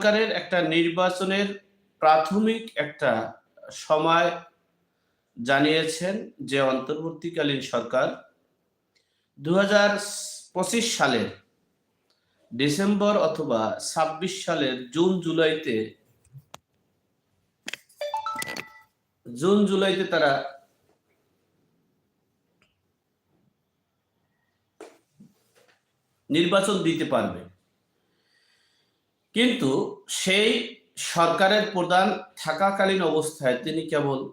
সরকারের একটা নির্বাচনের প্রাথমিক একটা সময় জানিয়েছেন যে অন্তর্বর্তীকালীন সরকার। দু সালের ডিসেম্বর অথবা ছাব্বিশ সালের জুন জুলাইতে জুন জুলাইতে তারা নির্বাচন দিতে পারবে। কিন্তু সেই সরকারের প্রধান থাকাকালীন অবস্থায় তিনি কেবল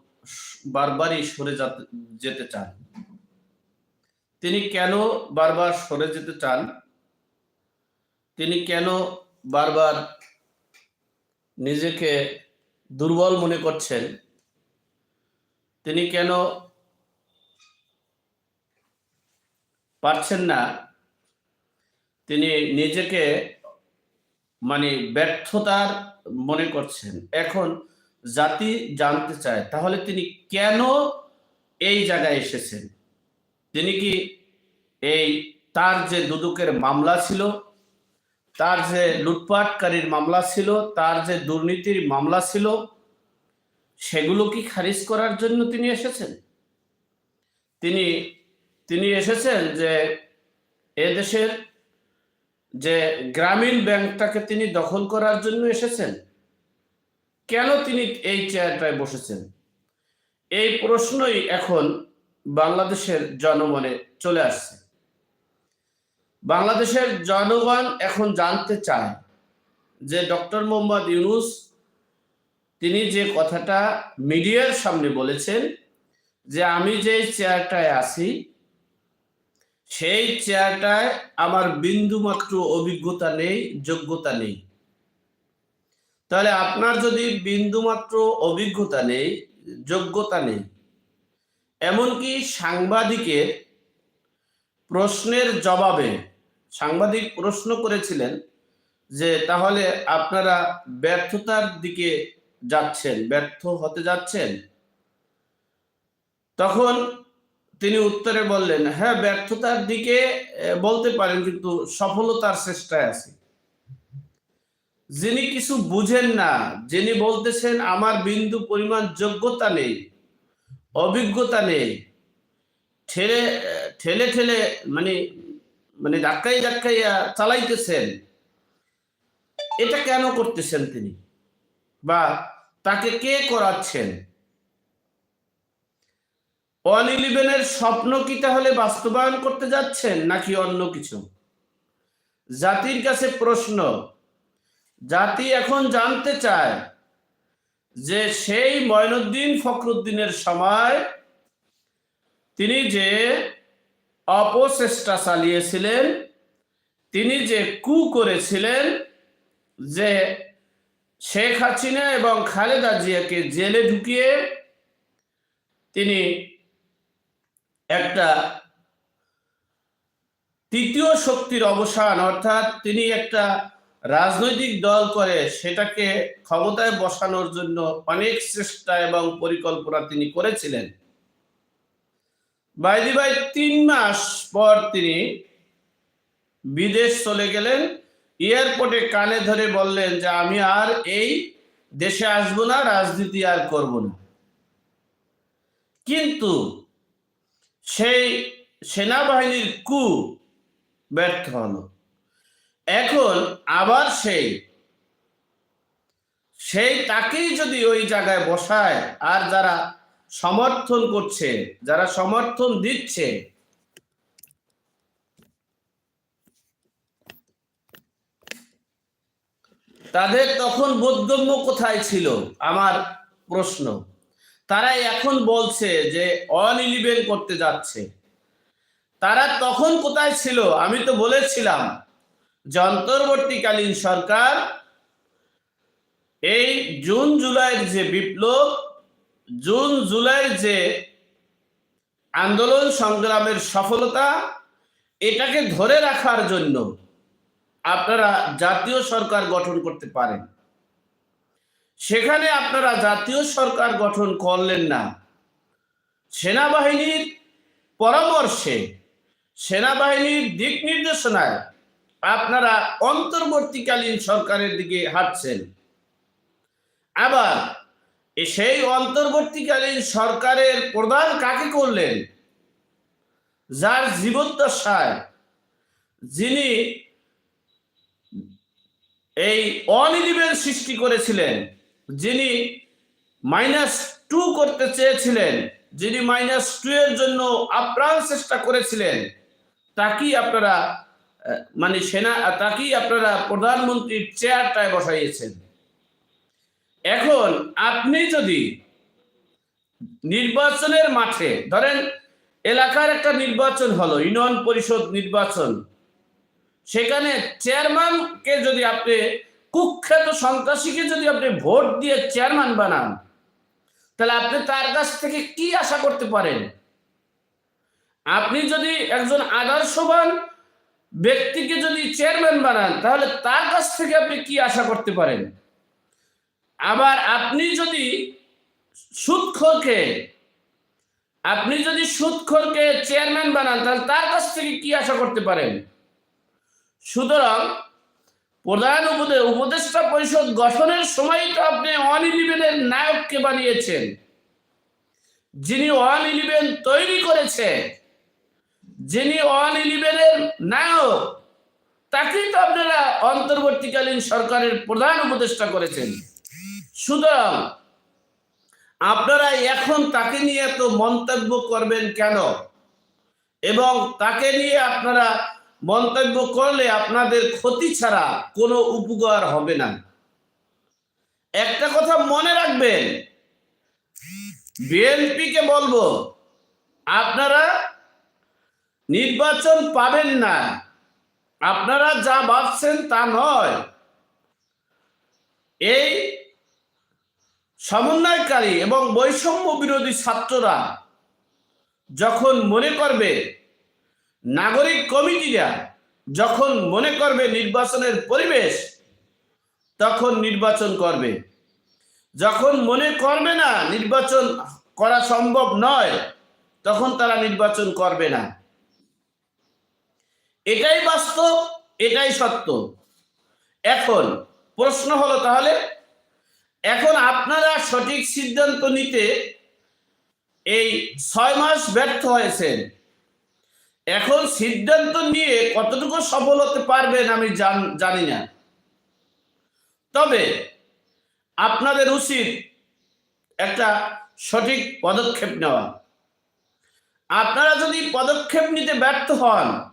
বারবারই সরে যাতে- চান। তিনি কেন বারবার সরে যেতে চান? তিনি কেন বারবার নিজেকে দুর্বল মনে করছেন? তিনি কেন পারছেন না? তিনি নিজেকে মানে ব্যর্থতার মনে করছেন। এখন জাতি জানতে চায়, তাহলে তিনি কেন এই জায়গায় এসেছেন? তিনি কি এই তার যে দুদকের মামলা ছিল, তার যে লুটপাটকারীর মামলা ছিল, তার যে দুর্নীতির মামলা ছিল, সেগুলো কি খারিজ করার জন্য তিনি এসেছেন? তিনি তিনি এসেছেন যে এদেশের যে গ্রামীণ ব্যাংকটাকে তিনি দখল করার জন্য এসেছেন, কেন তিনি এই চেয়ারটায় বসেছেন? এই প্রশ্নই এখন বাংলাদেশের জনমনে চলে আসছে। বাংলাদেশের জনগণ এখন জানতে চায় যে ডক্টর মোহাম্মদ ইউনুস, তিনি যে কথাটা মিডিয়ার সামনে বলেছেন যে আমি যে চেয়ারটায় আছি সেই চেয়ারটায় আমার বিন্দুমাত্র অভিজ্ঞতা নেই, যোগ্যতা নেই। তাহলে আপনার যদি বিন্দুমাত্র অভিজ্ঞতা নেই, যোগ্যতা নেই, এমনকি সাংবাদিকের প্রশ্নের জবাবে, সাংবাদিক প্রশ্ন করেছিলেন যে তাহলে আপনারা ব্যর্থতার দিকে যাচ্ছেন, ব্যর্থ হতে যাচ্ছেন। তখন তিনি উত্তরে বললেন হ্যাঁ ব্যর্থতার দিকে বলতে পারেন, কিন্তু সফলতার চেষ্টায় আছে। যিনি কিছু বুঝেন না, যিনি বলতেছেন, আমার বিন্দু পরিমাণ যোগ্যতা নেই, অভিজ্ঞতা নেই, ঠেলে ঠেলে ঠেলে মানে মানে ধাক্কাই ধাক্কাইয়া চালাইতেছেন, এটা কেন করতেছেন তিনি? বা তাকে কে করাচ্ছেন? ওয়ান ইলেভেনের স্বপ্ন কি তাহলে বাস্তবায়ন করতে যাচ্ছেন নাকি অন্য কিছু? জাতির কাছে প্রশ্ন, জাতি এখন জানতে চায় যে সেই ময়নুদ্দিন ফখরুদ্দিনের সময় তিনি যে অপচেষ্টা চালিয়েছিলেন, তিনি যে কু করেছিলেন যে শেখ হাসিনা এবং খালেদা জিয়াকে জেলে ঢুকিয়ে তিনি একটা তৃতীয় শক্তির অবসান, অর্থাৎ তিনি একটা রাজনৈতিক দল করে সেটাকে ক্ষমতায় বসানোর জন্য অনেক চেষ্টা এবং পরিকল্পনা তিনি করেছিলেন। বাইদি ভাই তিন মাস পর তিনি বিদেশ চলে গেলেন। এয়ারপোর্টে কানে ধরে বললেন যে, আমি আর এই দেশে আসব না, রাজনীতি আর করব না। কিন্তু সেই সেনাবাহিনীর কু ব্যর্থ হলো। এখন আবার সেই। সেই তাকেই যদি ওই জায়গায় বসায়, আর যারা সমর্থন করছে, যারা সমর্থন দিচ্ছে, তাদের তখন বোধগম্য কোথায় ছিল? আমার প্রশ্ন। তারা এখন বলছে যে অন ইলিভেন করতে যাচ্ছে। তারা তখন কোথায় ছিল? আমি তো বলেছিলাম যে অন্তর্বর্তীকালীন সরকার এই জুন জুলাইয়ের যে বিপ্লব, জুন জুলাইয়ের যে আন্দোলন সংগ্রামের সফলতা, এটাকে ধরে রাখার জন্য আপনারা জাতীয় সরকার গঠন করতে পারেন। সেখানে আপনারা জাতীয় সরকার গঠন করলেন না। সেনাবাহিনীর পরামর্শে, সেনাবাহিনীর দিক নির্দেশনায় আপনারা অন্তর্বর্তীকালীন সরকারের দিকে হাঁটছেন। আবার সেই অন্তর্বর্তীকালীন সরকারের প্রধান কাকে করলেন? যার জীবদ্দশায় যিনি এই অনিলিবের সৃষ্টি করেছিলেন যিনি মাইনাস টু করতে চেয়েছিলেন, যিনি মাইনাস টু এর জন্য আপ্রাণ চেষ্টা করেছিলেন, তাকেই আপনারা মানে সেনা, তাকেই আপনারা প্রধানমন্ত্রীর চেয়ারটায় বসাইয়েছেন। এখন আপনি যদি নির্বাচনের মাঠে, ধরেন এলাকার একটা নির্বাচন হলো, ইউনিয়ন পরিষদ নির্বাচন, সেখানে চেয়ারম্যানকে যদি আপনি কুখ্যাত সন্ত্রাসীকে যদি আপনি ভোট দিয়ে চেয়ারম্যান বানান, তাহলে আপনি তার কাছ থেকে কি আশা করতে পারেন? আপনি যদি একজন আদর্শবান ব্যক্তিকে যদি চেয়ারম্যান বানান, তাহলে তার কাছ থেকে আপনি কি আশা করতে পারেন? আবার আপনি যদি সুদখোরকে আপনি যদি সুদখোরকে চেয়ারম্যান বানান, তাহলে তার কাছ থেকে কি আশা করতে পারেন? সুতরাং প্রধান উপদে, উপদেষ্টা পরিষদ গঠনের সময় তো আপনি ওয়ান ইলেভেনের নায়ককে বানিয়েছেন। যিনি অল ইলেভেন তৈরি করেছে যিনি অল ইলেভেনের নায়ক, তাকেই তো আপনারা অন্তর্বর্তীকালীন সরকারের প্রধান উপদেষ্টা করেছেন। সুতরাং আপনারা এখন তাকে নিয়ে এত মন্তব্য করবেন কেন? এবং তাকে নিয়ে আপনারা মন্তব্য করলে আপনাদের ক্ষতি ছাড়া কোনো উপকার হবে না। একটা কথা মনে রাখবেন, বিএনপিকে বলব, আপনারা নির্বাচন পাবেন না। আপনারা যা ভাবছেন তা নয়। এই সমন্বয়কারী এবং বৈষম্য বিরোধী ছাত্ররা যখন মনে করবে নাগরিক কমিটিরা যখন মনে করবে নির্বাচনের পরিবেশ, তখন নির্বাচন করবে। যখন মনে করবে না নির্বাচন করা সম্ভব নয়, তখন তারা নির্বাচন করবে না। এটাই বাস্তব, এটাই সত্য। এখন প্রশ্ন হলো তাহলে, এখন আপনারা সঠিক সিদ্ধান্ত নিতে এই ছয় মাস ব্যর্থ হয়েছেন। এখন সিদ্ধান্ত নিয়ে কতটুকু সফল হতে পারবেন আমি জান- না। তবে আপনাদের উচিত একটা সঠিক পদক্ষেপ নেওয়া। আপনারা যদি পদক্ষেপ নিতে ব্যর্থ হন,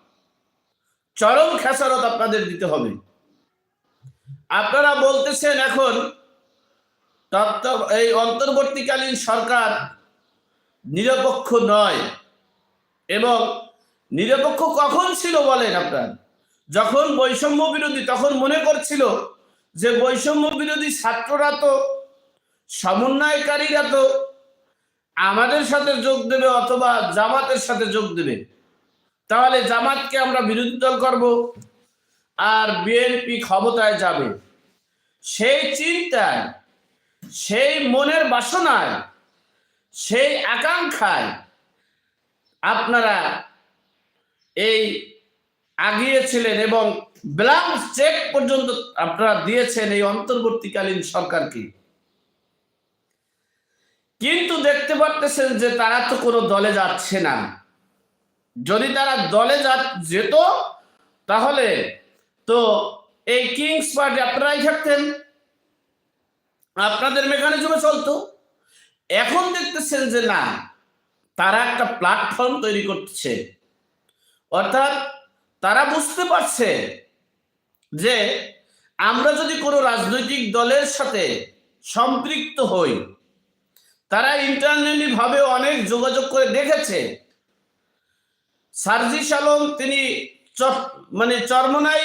চরম খেসারত আপনাদের দিতে হবে। আপনারা বলতেছেন এখন, তত্ত্ব, এই অন্তর্বর্তীকালীন সরকার নিরপেক্ষ নয় এবং নিরপেক্ষ কখন ছিল বলেন আপনার? যখন বৈষম্য বিরোধী, তখন মনে করছিল যে বৈষম্য বিরোধী ছাত্ররা তো, সমন্বয়কারীরা তো আমাদের সাথে যোগ দেবে অথবা জামাতের সাথে যোগ দেবে। তাহলে জামাতকে আমরা বিরোধী দল করব আর বিএনপি ক্ষমতায় যাবে। সেই চিন্তায়, সেই মনের বাসনায়, সেই আকাঙ্ক্ষায় আপনারা এই আগিয়েছিলেন এবং ব্লাঙ্ক চেক পর্যন্ত আপনারা দিয়েছেন এই অন্তর্বর্তীকালীন সরকারকে। কিন্তু দেখতে পারতেছেন যে তারা তো কোনো দলে যাচ্ছে না। যদি তারা দলে যা, যেত, তাহলে তো এই কিংস পার্টি, আপনারাই থাকতেন। আপনাদের মেকানিজমে চলতো। এখন দেখতেছেন যে না, তারা একটা প্ল্যাটফর্ম তৈরি করছে। অর্থাৎ তারা বুঝতে পারছে যে আমরা যদি কোনো রাজনৈতিক দলের সাথে সম্পৃক্ত হই, তারা ইন্টারনালি ভাবে অনেক যোগাযোগ করে দেখেছে। সার্জিস আলম তিনি মানে চরমনাই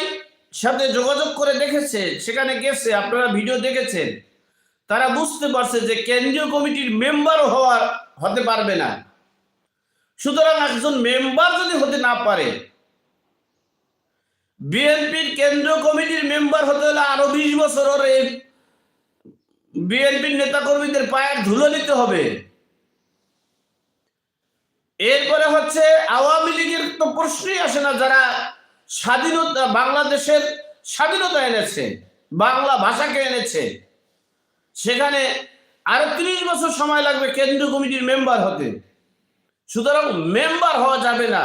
সাথে যোগাযোগ করে দেখেছে, সেখানে গেছে, আপনারা ভিডিও দেখেছেন। তারা বুঝতে পারছে যে কেন্দ্রীয় কমিটির মেম্বার হওয়ার হতে পারবে না। সুতরাং একজন মেম্বার যদি হতে না পারে, বিএনপির কেন্দ্রীয় কমিটির মেম্বার হতে হলে আরও বিশ বছর ওর বিএনপির নেতা কর্মীদের পায়ের ধুলো নিতে হবে। এরপরে হচ্ছে আওয়ামী লীগের তো প্রশ্নই আসে না যারা স্বাধীনতা, বাংলাদেশের স্বাধীনতা এনেছে, বাংলা ভাষাকে এনেছে। সেখানে আরও ত্রিশ বছর সময় লাগবে কেন্দ্রীয় কমিটির মেম্বার হতে। সুতরাং মেম্বার হওয়া যাবে না।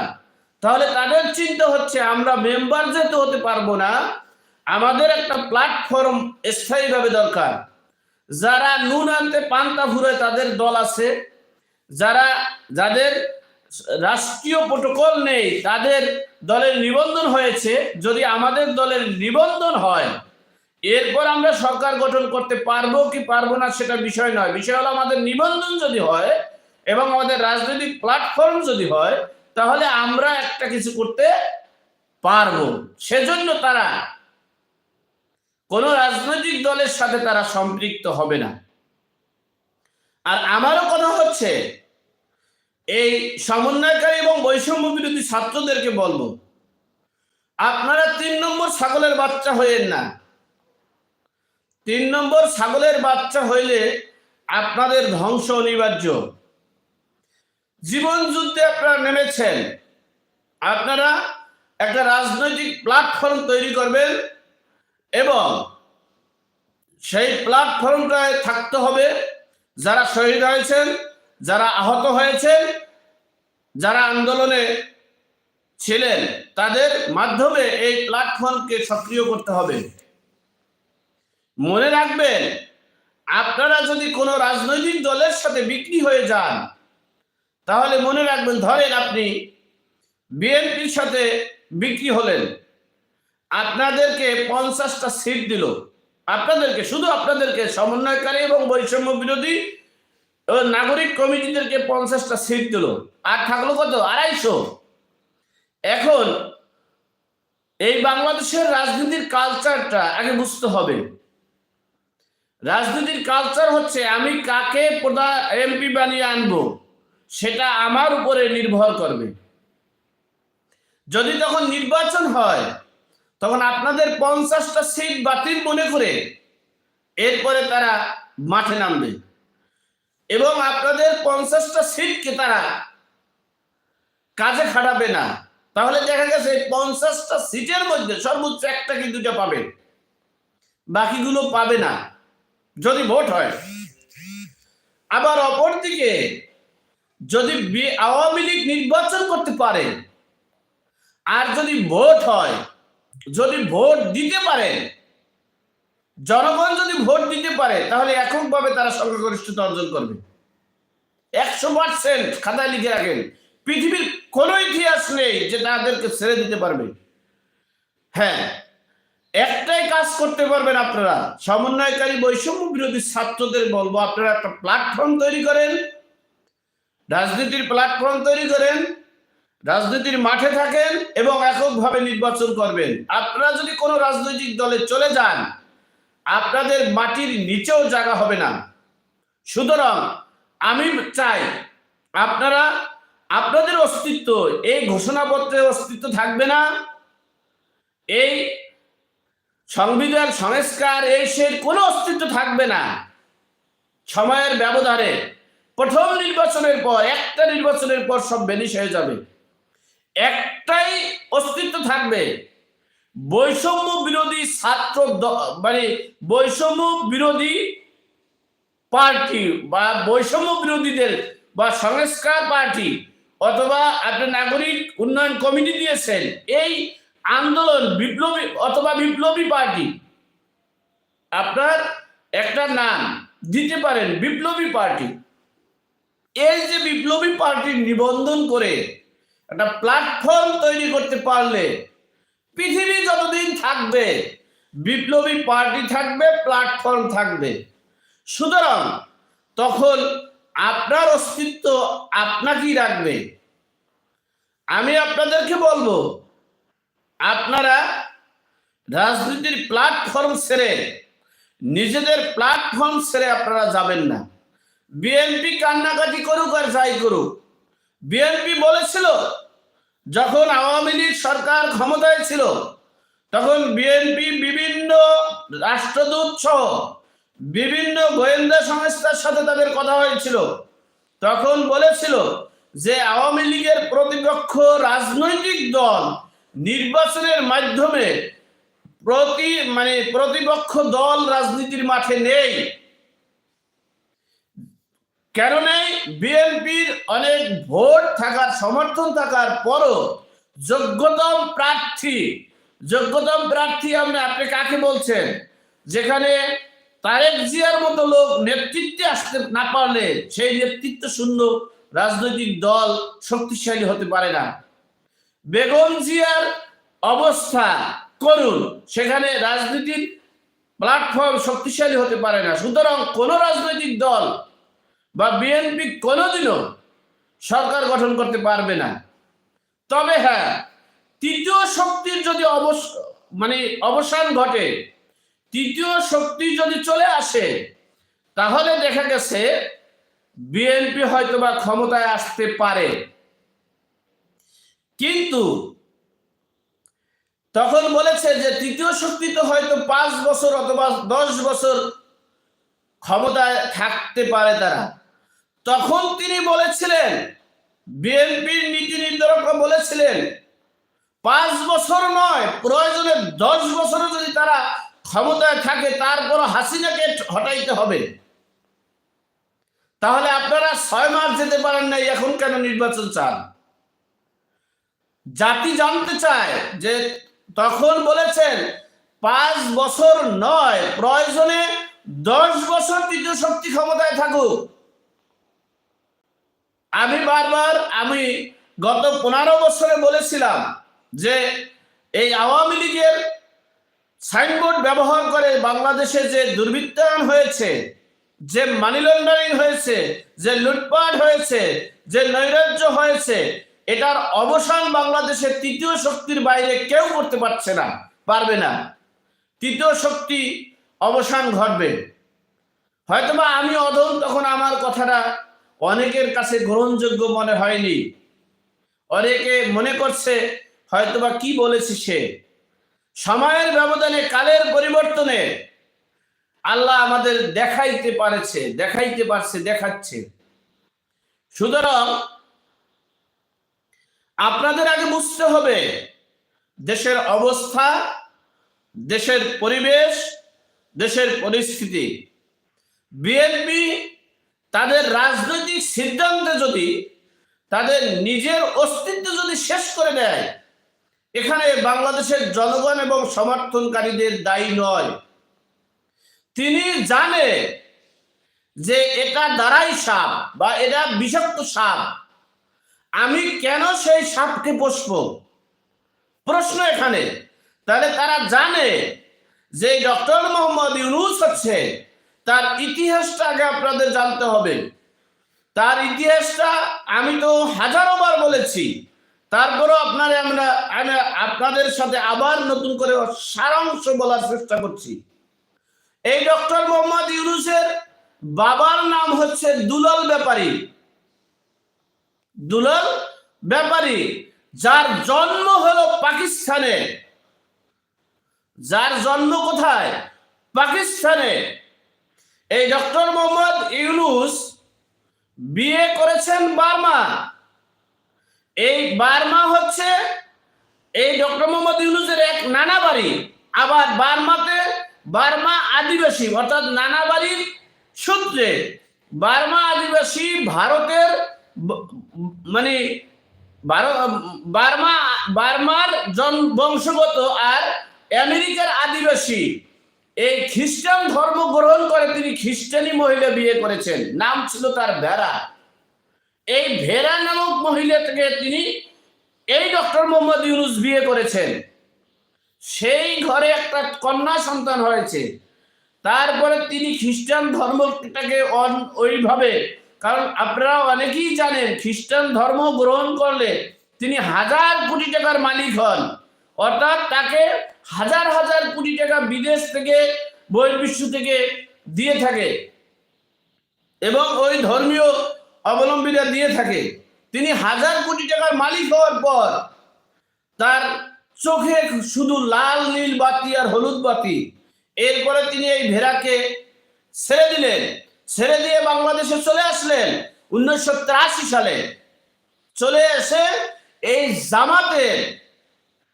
তাহলে তাদের চিন্তা হচ্ছে, আমরা মেম্বার যেহেতু হতে পারব না, আমাদের একটা প্ল্যাটফর্ম স্থায়ীভাবে দরকার। যারা নুন আনতে পান্তা ফুরায়, তাদের দল আছে। যারা, যাদের রাষ্ট্রীয় প্রোটোকল নেই, তাদের দলের নিবন্ধন হয়েছে। যদি আমাদের দলের নিবন্ধন হয়, এরপর আমরা সরকার গঠন করতে পারব কি পারব না, সেটা বিষয় নয়। বিষয় হলো আমাদের নিবন্ধন যদি হয় এবং আমাদের রাজনৈতিক প্ল্যাটফর্ম যদি হয়, তাহলে আমরা একটা কিছু করতে পারব। সেজন্য তারা কোনো রাজনৈতিক দলের সাথে তারা সম্পৃক্ত হবে না। আর আমারও কথা হচ্ছে, এই সমন্বয়কারী এবং বৈষম্য বিরোধী ছাত্রদেরকে বলব, আপনারা তিন নম্বর ছাগলের বাচ্চা হইয়েন না। তিন নম্বর ছাগলের বাচ্চা হইলে আপনাদের ধ্বংস অনিবার্য। জীবন যুদ্ধে আপনারা নেমেছেন, আপনারা একটা রাজনৈতিক প্ল্যাটফর্ম তৈরি করবেন এবং সেই প্ল্যাটফর্মটায় থাকতে হবে যারা শহীদ হয়েছেন, যারা আহত হয়েছেন, যারা আন্দোলনে ছিলেন, তাদের মাধ্যমে এই প্ল্যাটফর্মকে সক্রিয় করতে হবে। মনে রাখবেন, আপনারা যদি কোনো রাজনৈতিক দলের সাথে বিক্রি হয়ে যান তাহলে মনে রাখবেন, ধরেন আপনি বিএনপির সাথে বিক্রি হলেন, আপনাদেরকে পঞ্চাশটা সিট দিল। আপনাদেরকে, শুধু আপনাদেরকে, সমন্বয়কারী এবং বৈষম্য বিরোধী নাগরিক কমিটিদেরকে পঞ্চাশটা সিট দিল। আর থাকল কত? আড়াইশো। এখন এই বাংলাদেশের রাজনীতির কালচারটা আগে বুঝতে হবে। রাজনীতির কালচার হচ্ছে, আমি কাকে প্রধান এমপি বানিয়ে আনব? সেটা আমার উপরে নির্ভর করবে। যদি তখন নির্বাচন হয়, তখন আপনাদের পঞ্চাশটা সিট বাতিল মনে করে এরপরে তারা মাঠে নামবে। এবং আপনাদের পঞ্চাশটা সিটকে তারা কাজে খাটাবে না। তাহলে দেখা গেছে পঞ্চাশটা সিটের মধ্যে সর্বোচ্চ একটা কি দুটা পাবে? বাকিগুলো পাবে না। যদি ভোট হয়। আবার অপরদিকে যদি আওয়ামী লীগ নির্বাচন করতে পারে, আর যদি ভোট হয়, যদি ভোট দিতে পারে, জনগণ যদি ভোট দিতে পারে, তাহলে এককভাবে তারা সংখ্যাগরিষ্ঠতা অর্জন করবে। একশো পার্সেন্ট খাতায় লিখে রাখেন, পৃথিবীর কোনো ইতিহাস নেই যে তাদেরকে ছেড়ে দিতে পারবে। হ্যাঁ একটাই কাজ করতে পারবেন আপনারা, সমন্বয়কারী বৈষম্য বিরোধী ছাত্রদের বলব, আপনারা একটা প্ল্যাটফর্ম তৈরি করেন রাজনীতির প্ল্যাটফর্ম তৈরি করেন, রাজনীতির মাঠে থাকেন এবং এককভাবে নির্বাচন করবেন। আপনারা যদি কোনো রাজনৈতিক দলে চলে যান, আপনাদের মাটির নিচেও জায়গা হবে না। সুতরাং আমি চাই আপনারা, আপনাদের অস্তিত্ব, এই ঘোষণাপত্রের অস্তিত্ব থাকবে না। এই সংবিধান সংস্কার, এই সে কোনো অস্তিত্ব থাকবে না। সময়ের ব্যবধানে প্রথম নির্বাচনের পর, একটা নির্বাচনের পর সব বেনিশ হয়ে যাবে। একটাই অস্তিত্ব থাকবে। বৈষম্য বিরোধী ছাত্র মানে বৈষম্য বিরোধী পার্টি বা বৈষম্য বিরোধীদের বা সংস্কার পার্টি অথবা আপনি নাগরিক উন্নয়ন কমিটি দিয়েছেন, এই আন্দোলন বিপ্লবী অথবা বিপ্লবী পার্টি, আপনার একটা নাম দিতে পারেন বিপ্লবী পার্টি। এই যে বিপ্লবী পার্টির নিবন্ধন করে একটা প্ল্যাটফর্ম তৈরি করতে পারলে পৃথিবী যতদিন থাকবে, বিপ্লবী পার্টি থাকবে প্ল্যাটফর্ম থাকবে। সুতরাং তখন আপনার অস্তিত্ব আপনাকেই রাখবে। আমি আপনাদেরকে বলব, আপনারা রাজনীতির প্ল্যাটফর্ম ছেড়ে, নিজেদের প্ল্যাটফর্ম ছেড়ে আপনারা যাবেন না। বিএনপি কান্নাকাটি করুক আর যাই করুক। বিএনপি বলেছিল, যখন আওয়ামী লীগ সরকার ক্ষমতায় ছিল, তখন বিএনপি বিভিন্ন রাষ্ট্রদূত সহ বিভিন্ন গোয়েন্দা সংস্থার সাথে তাদের কথা হয়েছিল। তখন বলেছিল যে আওয়ামী লীগের প্রতিপক্ষ রাজনৈতিক দল নির্বাচনের মাধ্যমে প্রতি মানে প্রতিপক্ষ দল রাজনীতির মাঠে নেই। কেন নেই বিএনপির অনেক ভোট থাকার, সমর্থন থাকার পরও যোগ্যতম প্রার্থী যোগ্যতম প্রার্থী আপনি আপনি কাকে বলছেন? যেখানে তারেক জিয়ার মতো লোক নেতৃত্বে আসতে না পারলে সেই নেতৃত্ব শূন্য রাজনৈতিক দল শক্তিশালী হতে পারে না। বেগম জিয়ার অবস্থা করুন, সেখানে রাজনীতির প্ল্যাটফর্ম শক্তিশালী হতে পারে না। সুতরাং কোন রাজনৈতিক দল বা বিএনপি কোনোদিনও সরকার গঠন করতে পারবে না। তবে হ্যাঁ তৃতীয় শক্তির যদি অবস মানে অবসান ঘটে, তৃতীয় শক্তি যদি চলে আসে, তাহলে দেখা গেছে বিএনপি হয়তো বা ক্ষমতায় আসতে পারে। কিন্তু তখন বলেছে যে তৃতীয় শক্তি তো হয়তো পাঁচ বছর অথবা দশ বছর ক্ষমতায় থাকতে পারে তারা। তখন তিনি বলেছিলেন, বিএনপির নীতি নির্ধারকরা বলেছিলেন, পাঁচ বছর নয়, প্রয়োজনে দশ বছরে যদি তারা ক্ষমতায় থাকে, তারপর হাসিনাকে হটাইতে হবে। তাহলে আপনারা ছয় মাস যেতে পারেন নাই, এখন কেন নির্বাচন চান? জাতি জানতে চায় যে তখন বলেছেন, পাঁচ বছর নয়, প্রয়োজনে দশ বছর তৃতীয় শক্তি ক্ষমতায় থাকুক। আমি বারবার, আমি গত পনেরো বছরে বলেছিলাম যে এই আওয়ামী লীগের সাইনবোর্ড ব্যবহার করে বাংলাদেশে যে দুর্বৃত্তায়ন হয়েছে, যে মানি লন্ডারিং হয়েছে, যে লুটপাট হয়েছে, যে নৈরাজ্য হয়েছে, এটার অবসান বাংলাদেশের তৃতীয় শক্তির বাইরে কেউ করতে পারছে না, পারবে না। তৃতীয় শক্তি অবসান ঘটবে। হয়তোবা আমি অধম, তখন আমার কথাটা অনেকের কাছে গ্রহণযোগ্য মনে হয়নি। অনেকে মনে করছে, হয়তোবা কি বলেছে সে? সময়ের ব্যবধানে, কালের পরিবর্তনে আল্লাহ আমাদের দেখাইতে পারেছে, দেখাইতে পারছে, দেখাচ্ছে। সুতরাং আপনাদের আগে বুঝতে হবে, দেশের অবস্থা, দেশের পরিবেশ, দেশের পরিস্থিতি। বিএনপি তাদের রাজনৈতিক সিদ্ধান্তে যদি, তাদের নিজের অস্তিত্ব যদি শেষ করে দেয়, এখানে বাংলাদেশের জনগণ এবং সমর্থনকারীদের দায়ী নয়। তিনি জানে যে এটা দ্বারাই সাপ বা এটা বিষাক্ত সাপ। আমি কেন সেই সাপকে পোষব? প্রশ্ন এখানে। তাহলে তারা জানে যে ডক্টর মোহাম্মদ ইউনুস হচ্ছে তার ইতিহাসটা আগে আপনাদের জানতে হবে। তার ইতিহাসটা আমি তো হাজারো বার বলেছি। তারপরও আপনারা আমরা, আমি আপনাদের সাথে আবার নতুন করে সারাংশ বলার চেষ্টা করছি। এই ডক্টর মোহাম্মদ ইউনুসের বাবার নাম হচ্ছে দুলাল ব্যাপারী। দুলাল ব্যাপারী, যার জন্ম হলো পাকিস্তানে। যার জন্ম কোথায়? পাকিস্তানে। এই ডক্টর মোহাম্মদ ইউনুস বিয়ে করেছেন বার্মা। এই বার্মা হচ্ছে এই ডক্টর মোহাম্মদ ইউনুসের এক নানা বাড়ি। আবার বার্মাতে বার্মা আদিবাসী, অর্থাৎ নানা বাড়ির সূত্রে বার্মা আদিবাসী ভারতের মানে বার্মা, বার্মার জন বংশগত আর আমেরিকার আদিবাসী। এই খ্রিস্টান ধর্ম গ্রহণ করে তিনি খ্রিস্টানি মহিলা বিয়ে করেছেন। নাম ছিল তার ভেড়া। এই ভেড়া নামক মহিলা থেকে তিনি এই ডক্টর মোহাম্মদ ইউনুস বিয়ে করেছেন। সেই ঘরে একটা কন্যা সন্তান হয়েছে। তারপরে তিনি খ্রিস্টান ধর্মটাকে ওইভাবে, কারণ আপনারা অনেকেই জানেন খ্রিস্টান ধর্ম গ্রহণ করলে তিনি হাজার কোটি টাকার মালিক হন। অর্থাৎ তাকে হাজার হাজার কোটি টাকা বিদেশ থেকে বহির্বিশ্ব থেকে দিয়ে থাকে এবং ওই ধর্মীয় অবলম্বীরা দিয়ে থাকে। তিনি হাজার কোটি টাকার মালিক হওয়ার পর তার চোখে শুধু লাল, নীল বাতি আর হলুদ বাতি। এরপরে তিনি এই ভেড়াকে ছেড়ে দিলেন। ছেড়ে দিয়ে বাংলাদেশে চলে আসলেন উনিশশো সালে। চলে এসে এই জামাতের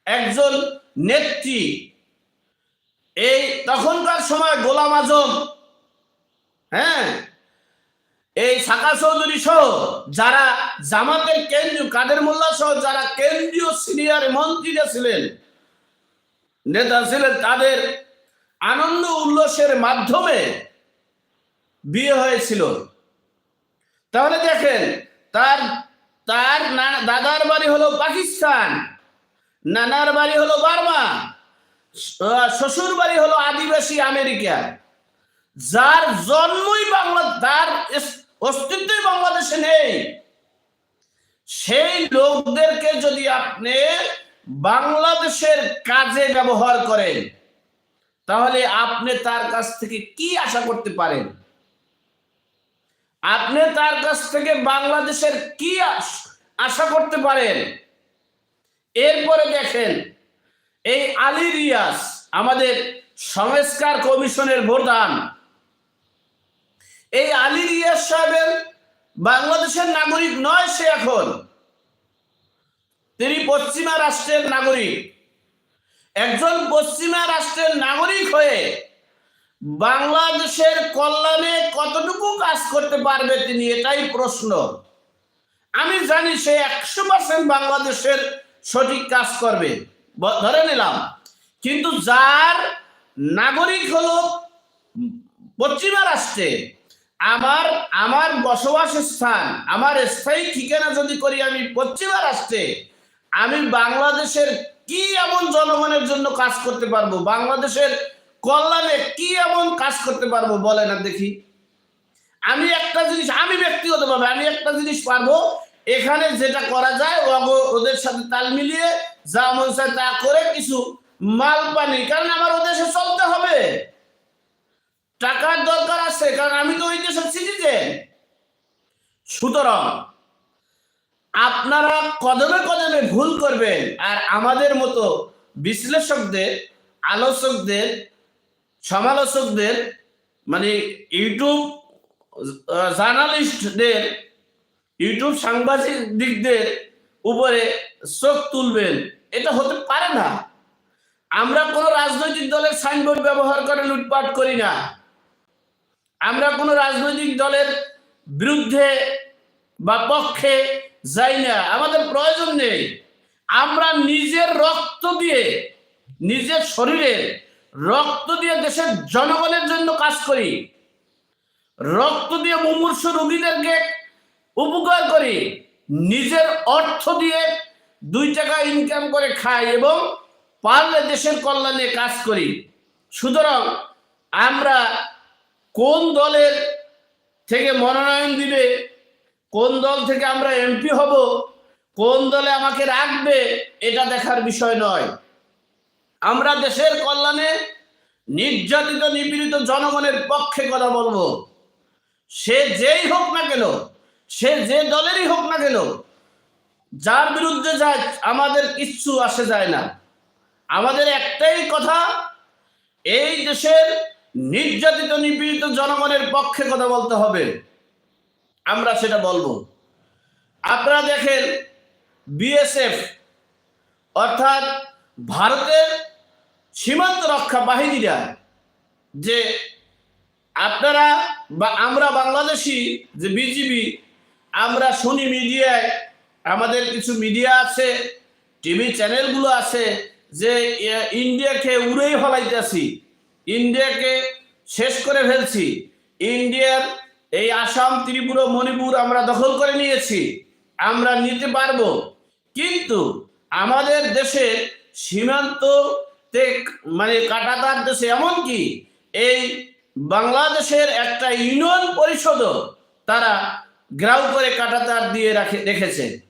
একজন নেত্রী। এই তখনকার সময় গোলাম আজম হ্যাঁ? এই সাকা চৌধুরী সহ যারা জামাতের কেন্দ্রীয়, কাদের মোল্লা সহ যারা কেন্দ্রীয় সিনিয়র মন্ত্রীরা ছিলেন, নেতা ছিলেন, তাদের আনন্দ উল্লাসের মাধ্যমে বিয়ে হয়েছিল। তাহলে দেখেন, তার তার দাদার বাড়ি হলো পাকিস্তান। নানার বাড়ি হলো বার্মা শ্বশুর বাড়ি হলো আদিবাসী আমেরিকা। যার জন্মই বাংলা, তার অস্তিত্বই বাংলাদেশে নেই। সেই লোকদেরকে যদি আপনি বাংলাদেশের কাজে ব্যবহার করেন, তাহলে আপনি তার কাছ থেকে কি আশা করতে পারেন? আপনি তার কাছ থেকে বাংলাদেশের কি আশা করতে পারেন? এরপরে দেখেন, এই আলী রিয়াজ আমাদের সংস্কার কমিশনের প্রধান। এই আলী রিয়াজ সাহেবের বাংলাদেশের নাগরিক নয় সে এখন। তিনি পশ্চিমা রাষ্ট্রের নাগরিক। একজন পশ্চিমা রাষ্ট্রের নাগরিক হয়ে বাংলাদেশের কল্যাণে কতটুকু কাজ করতে পারবে তিনি এটাই প্রশ্ন। আমি জানি সে একশো পার্সেন্ট বাংলাদেশের সঠিক কাজ করবে। ধরে নিলাম। কিন্তু যার নাগরিক হলো পশ্চিমা রাষ্ট্রে, আমার আমার বসবাস স্থান, আমার স্থায়ী ঠিকানা যদি করি আমি পশ্চিমা রাষ্ট্রে, আমি বাংলাদেশের কি এমন জনগণের জন্য কাজ করতে পারব? বাংলাদেশের কল্যাণে কি এমন কাজ করতে পারব? বলে না দেখি। আমি একটা জিনিস, আমি ব্যক্তিগতভাবে আমি একটা জিনিস পারব এখানে যেটা করা যায় ওদের সাথে তাল মিলিয়ে যা মন চায় তা করে কিছু মাল পানি। কারণ আমার ও দেশে চলতে হবে। টাকার দরকার আছে, কারণ আমি তো ওই দেশের সিটিজেন সুতরাং আপনারা কদমে কদমে ভুল করবেন। আর আমাদের মতো বিশ্লেষকদের, আলোচকদের, সমালোচকদের মানে ইউটিউব জার্নালিস্টদের ইউটিউব সাংবাদিকদের উপরে চোখ তুলবেন, এটা হতে পারে না। আমরা কোনো রাজনৈতিক দলের সাইনবোর্ড ব্যবহার করে লুটপাট করি না। আমরা কোনো রাজনৈতিক দলের বিরুদ্ধে বা পক্ষে যাই না, আমাদের প্রয়োজন নেই। আমরা নিজের রক্ত দিয়ে, নিজের শরীরের রক্ত দিয়ে দেশের জনগণের জন্য কাজ করি। রক্ত দিয়ে মুমূর্ষ রোগীদেরকে উপকার করি। নিজের অর্থ দিয়ে দুই টাকা ইনকাম করে খাই এবং পারলে দেশের কল্যাণে কাজ করি। সুতরাং আমরা কোন দলের থেকে মনোনয়ন দিবে, কোন দল থেকে আমরা এমপি হব, কোন দলে আমাকে রাখবে, এটা দেখার বিষয় নয়। আমরা দেশের কল্যাণে নির্যাতিত, নিপীড়িত জনগণের পক্ষে কথা বলব। সে যেই হোক না কেন সে যে দলেরই হোক না কেন, যার বিরুদ্ধে যায় আমাদের কিচ্ছু আসে যায় না। আমাদের একটাই কথা, এই দেশের নির্যাতিত, নিপীড়িত জনগণের পক্ষে কথা বলতে হবে। আমরা সেটা বলব। আপনারা দেখেন, বিএসএফ অর্থাৎ ভারতের সীমান্ত রক্ষা বাহিনীরা যে আপনারা বা আমরা বাংলাদেশি যে বিজিবি আমরা শুনি মিডিয়ায়, আমাদের কিছু মিডিয়া আছে, টিভি চ্যানেলগুলো আছে যে ইন্ডিয়াকে উড়েই ফলাইতেছি ইন্ডিয়াকে শেষ করে ফেলছি। ইন্ডিয়ার এই আসাম, ত্রিপুরা, মণিপুর আমরা দখল করে নিয়েছি, আমরা নিতে পারব। কিন্তু আমাদের দেশে সীমান্ত মানে কাটাতার দেশে এমনকি এই বাংলাদেশের একটা ইউনিয়ন পরিষদও তারা গ্রাউ করে কাটাতার দিয়ে রাখে, রেখেছে।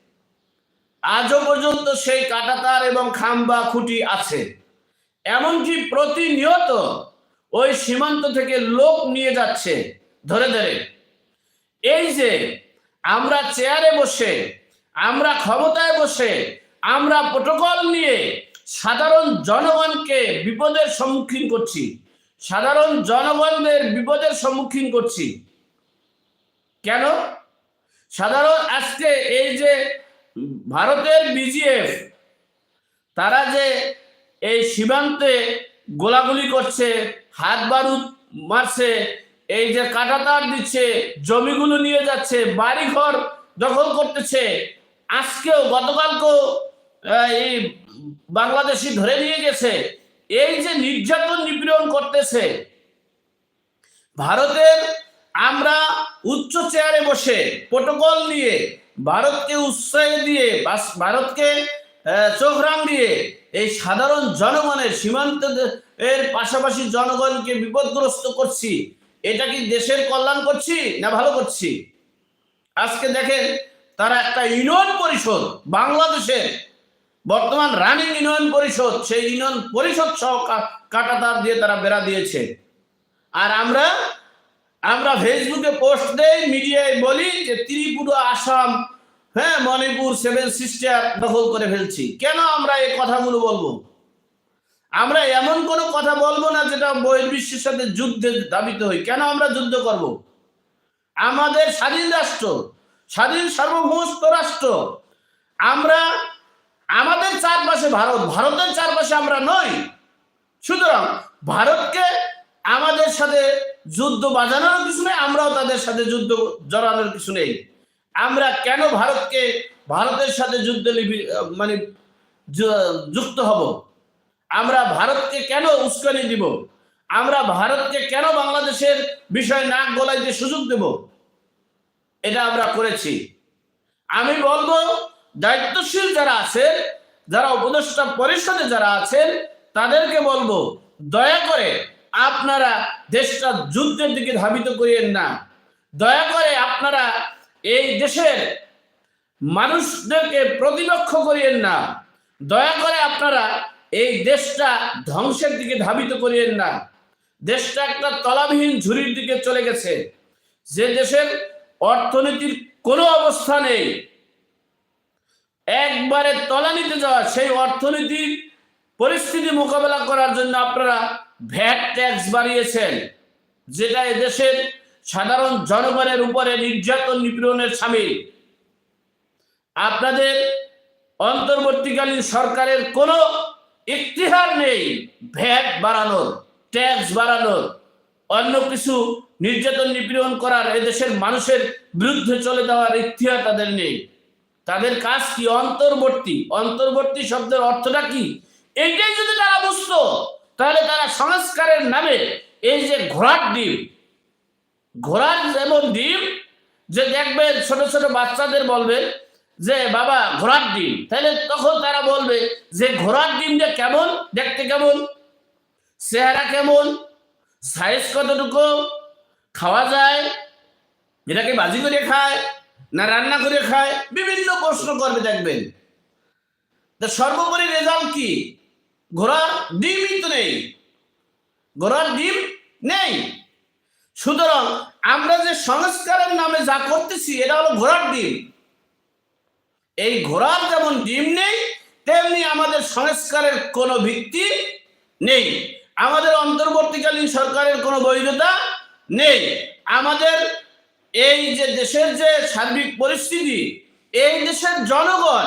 আজও পর্যন্ত সেই কাটাতার এবং খাম্বা খুঁটি আছে। এমনকি প্রতিনিয়ত ওই সীমান্ত থেকে লোক নিয়ে যাচ্ছে ধরে ধরে। এই যে আমরা চেয়ারে বসে, আমরা ক্ষমতায় বসে, আমরা প্রোটোকল নিয়ে সাধারণ জনগণকে বিপদের সম্মুখীন করছি, সাধারণ জনগণদের বিপদের সম্মুখীন করছি। কেন? সাধারণ আজকে এই যে ভারতের বিজিএফ তারা যে এই সীমান্তে গোলাগুলি করছে, হাত বারুদ মারছে, এই যে কাটাতার দিচ্ছে, জমিগুলো নিয়ে যাচ্ছে, বাড়িঘর দখল করতেছে, আজকেও গতকালকেও এই বাংলাদেশি ধরে নিয়ে গেছে, এই যে নির্যাতন নিপীড়ন করতেছে, ভারতের আমরা উচ্চ চেয়ারে বসে প্রোটোকল নিয়ে, ভারতকে উৎসাহ দিয়ে ভারতকে চোখ দিয়ে এই সাধারণ জনগণের সীমান্ত এর পাশাপাশি জনগণকে বিপদগ্রস্ত করছি। এটা কি দেশের কল্যাণ করছি না ভালো করছি? আজকে দেখেন, তারা একটা ইউনিয়ন পরিষদ, বাংলাদেশের বর্তমান রানিং ইউনিয়ন পরিষদ, সেই ইউনিয়ন পরিষদ সহ কাটাতার দিয়ে তারা বেড়া দিয়েছে। আর আমরা আমরা ফেসবুকে পোস্ট দেই, মিডিয়ায় বলি যে ত্রিপুরা, আসাম হ্যাঁ মণিপুর, সেভেন সিস্টার দখল করে ফেলছি। কেন আমরা এই কথাগুলো বলব? আমরা এমন কোনো কথা বলব না যেটা বহির্বিশ্বের সাথে যুদ্ধে দাবিত হই। কেন আমরা যুদ্ধ করব? আমাদের স্বাধীন রাষ্ট্র, স্বাধীন সার্বভৌমত্ব রাষ্ট্র। আমরা, আমাদের চারপাশে ভারত, ভারতের চারপাশে আমরা নই। সুতরাং ভারতকে আমাদের সাথে যুদ্ধ বাজানোর কিছু নেই আমরাও তাদের সাথে যুদ্ধ জড়ানোর কিছু নেই আমরা কেন ভারতকে, ভারতের সাথে যুদ্ধে মানে যুক্ত হব? আমরা ভারতকে কেন উস্কানি দিব? আমরা ভারতকে কেন বাংলাদেশের বিষয় নাক গলাইতে সুযোগ দেব? এটা আমরা করেছি। আমি বলব, দায়িত্বশীল যারা আছেন, যারা উপদেষ্টা পরিষদে যারা আছেন, তাদেরকে বলব, দয়া করে আপনারা দেশটা যুদ্ধের দিকে ধাবিত করিয়েন না। দয়া করে আপনারা এই দেশের মানুষদেরকে প্রতিলক্ষ করিয়েন না। দয়া করে আপনারা এই দেশটা ধ্বংসের দিকে ধাবিত করিয়েন না। দেশটা একটা তলাবিহীন ঝুড়ির দিকে চলে গেছে। যে দেশের অর্থনীতির কোনো অবস্থা নেই। একবারে তলানিতে যাওয়া, সেই অর্থনীতির পরিস্থিতি মোকাবেলা করার জন্য আপনারা ভ্যাট ট্যাক্স বাড়িয়েছেন, যেটা এদেশের সাধারণ জনগণের উপরে নির্যাতন নিপীড়নের সামিল। আপনাদের অন্তর্বর্তীকালীন সরকারের কোনো ইতিহার নেই ভ্যাট বাড়ানোর, ট্যাক্স বাড়ানোর। অন্য কিছু নির্যাতন নিপীড়ন করার এদেশের মানুষের বিরুদ্ধে চলে যাওয়ার ইতিহার তাদের নেই। তাদের কাজ কি অন্তর্বর্তী? অন্তর্বর্তী শব্দের অর্থটা কি? এইটাই যদি তারা বুঝতো, তাহলে তারা সংস্কারের নামে এই যে ঘোড়ার ডিম, ঘোড়ার যেমন ডিম, যে দেখবেন ছোট ছোট বাচ্চাদের বলবে যে, বাবা, ঘোড়ার ডিম। তাহলে তখন তারা বলবে যে, ঘোড়ার ডিমটা কেমন? দেখতে কেমন? চেহারা কেমন? সাইজ কতটুকু? খাওয়া যায়? এটাকে বাজি করে খায় না রান্না করে খায়? বিভিন্ন প্রশ্ন করবে দেখবেন। সর্বোপরি রেজাল্ট কি? ঘোড়ার ডিমই তো নেই। ঘোড়ার ডিম নেই। সুতরাং আমরা যে সংস্কারের নামে যা করতেছি, এটা হলো ঘোড়ার ডিম। এই ঘোড়ার যেমন ডিম নেই, তেমনি আমাদের সংস্কারের কোনো ভিত্তি নেই। আমাদের অন্তর্বর্তীকালীন সরকারের কোনো বৈধতা নেই। আমাদের এই যে দেশের যে সার্বিক পরিস্থিতি, এই দেশের জনগণ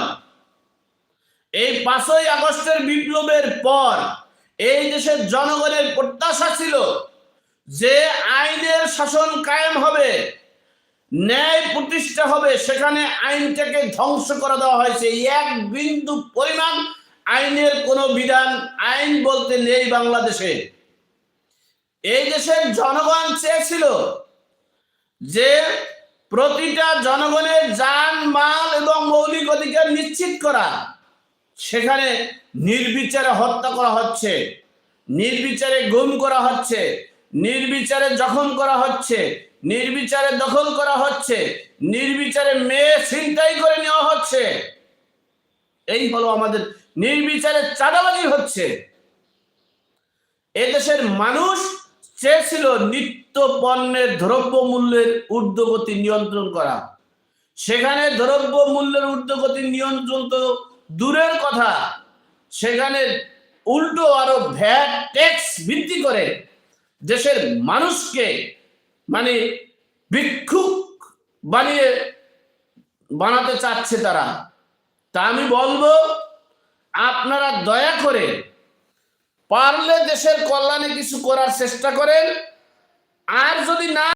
এই পাঁচই আগস্টের বিপ্লবের পর এই দেশের জনগণের প্রত্যাশা ছিল যে আইনের শাসন কায়েম হবে, ন্যায় প্রতিষ্ঠা হবে, সেখানে আইনটাকে ধ্বংস করে দেওয়া হয়েছে। এক বিন্দু পরিমাণ আইনের কোনো বিধান, আইন বলতে নেই বাংলাদেশে। এই দেশের জনগণ চেয়েছিল যে প্রতিটা জনগণের যান মাল এবং মৌলিক অধিকার নিশ্চিত করা। সেখানে নির্বিচারে হত্যা করা হচ্ছে, নির্বিচারে গুম করা হচ্ছে, নির্বিচারে জখম করা হচ্ছে, নির্বিচারে দখল করা হচ্ছে, নির্বিচারে মেয়ে ছিনতাই করে নেওয়া হচ্ছে। এই হলো আমাদের নির্বিচারে চাঁদাবাজি হচ্ছে। এদেশের মানুষ চেয়েছিল নিত্য পণ্যের দ্রব্য মূল্যের ঊর্ধ্বগতি নিয়ন্ত্রণ করা। সেখানে দ্রব্য মূল্যের ঊর্ধ্বগতি নিয়ন্ত্রণ তো দূরের কথা। সেখানে উল্টো আরও ভ্যাট, ট্যাক্স বৃদ্ধি করে দেশের মানুষকে মানে ভিক্ষুক বানিয়ে বানাতে চাচ্ছে তারা। তা আমি বলব, আপনারা দয়া করে পারলে দেশের কল্যাণে কিছু করার চেষ্টা করেন। আর যদি না